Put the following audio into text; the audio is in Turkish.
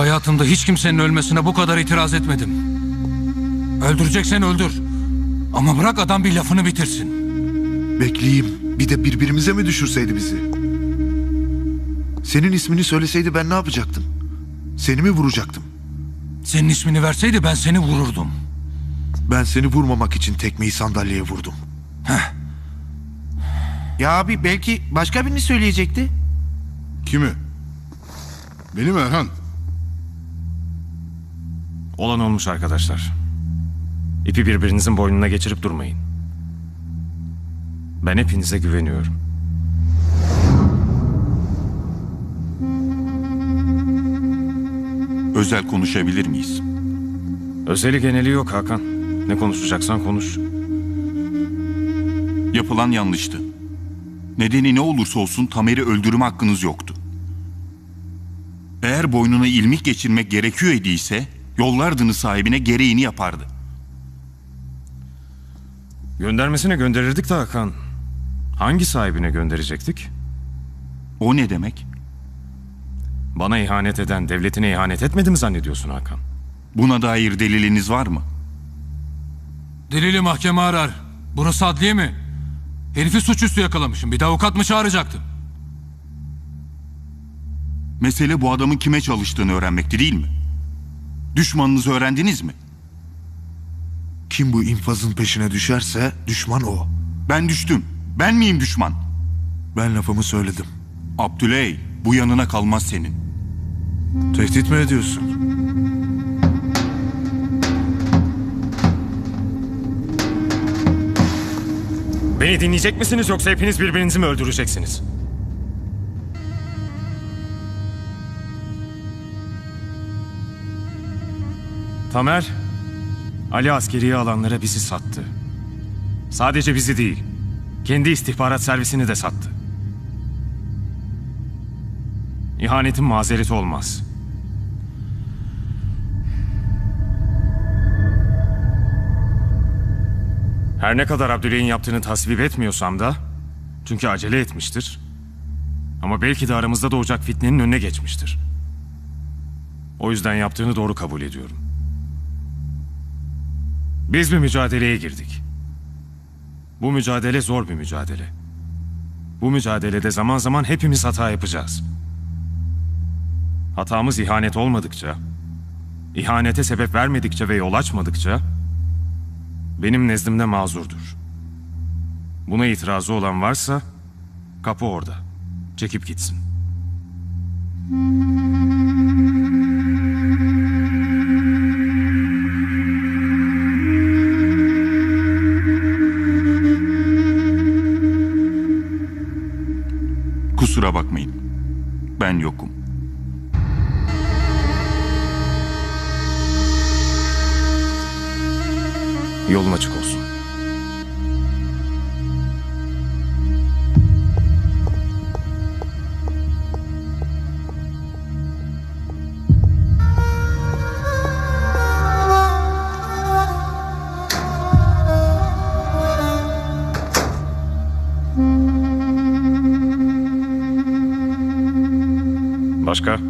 Hayatımda hiç kimsenin ölmesine bu kadar itiraz etmedim. Öldüreceksen öldür. Ama bırak adam bir lafını bitirsin. Bekleyeyim. Bir de birbirimize mi düşürseydi bizi? Senin ismini söyleseydi ben ne yapacaktım? Seni mi vuracaktım? Senin ismini verseydi ben seni vururdum. Ben seni vurmamak için tekmeyi sandalyeye vurdum. Ya abi belki başka birini söyleyecekti. Kimi? Benim Erhan. Olan olmuş arkadaşlar. İpi birbirinizin boynuna geçirip durmayın. Ben hepinize güveniyorum. Özel konuşabilir miyiz? Özeli geneli yok Hakan. Ne konuşacaksan konuş. Yapılan yanlıştı. Nedeni ne olursa olsun Tamer'i öldürme hakkınız yoktu. Eğer boynuna ilmik geçirmek gerekiyor idiyse yollardınız sahibine gereğini yapardı. Göndermesine gönderirdik de Hakan. Hangi sahibine gönderecektik? O ne demek? Bana ihanet eden devletine ihanet etmedi mi zannediyorsun Hakan? Buna dair deliliniz var mı? Delili mahkeme arar. Burası adliye mi? Herifi suçüstü yakalamışım. Bir de avukat mı çağıracaktım? Mesele bu adamın kime çalıştığını öğrenmekti değil mi? Düşmanınızı öğrendiniz mi? Kim bu infazın peşine düşerse düşman o. Ben düştüm. Ben miyim düşman? Ben lafımı söyledim. Abdüley, bu yanına kalmaz senin. Tehdit mi ediyorsun? Beni dinleyecek misiniz yoksa hepiniz birbirinizi mi öldüreceksiniz? Tamer, Ali askeriye alanlara bizi sattı. Sadece bizi değil, kendi istihbarat servisini de sattı. İhanetin mazereti olmaz. Her ne kadar Abdüley'in yaptığını tasvip etmiyorsam da, çünkü acele etmiştir. Ama belki de aramızda doğacak fitnenin önüne geçmiştir. O yüzden yaptığını doğru kabul ediyorum. Biz bir mücadeleye girdik. Bu mücadele zor bir mücadele. Bu mücadelede zaman zaman hepimiz hata yapacağız. Hatamız ihanet olmadıkça, ihanete sebep vermedikçe ve yol açmadıkça benim nezdimde mazurdur. Buna itirazı olan varsa kapı orada. Çekip gitsin. Kusura Ben yokum. Yolun açık olsun. Başka?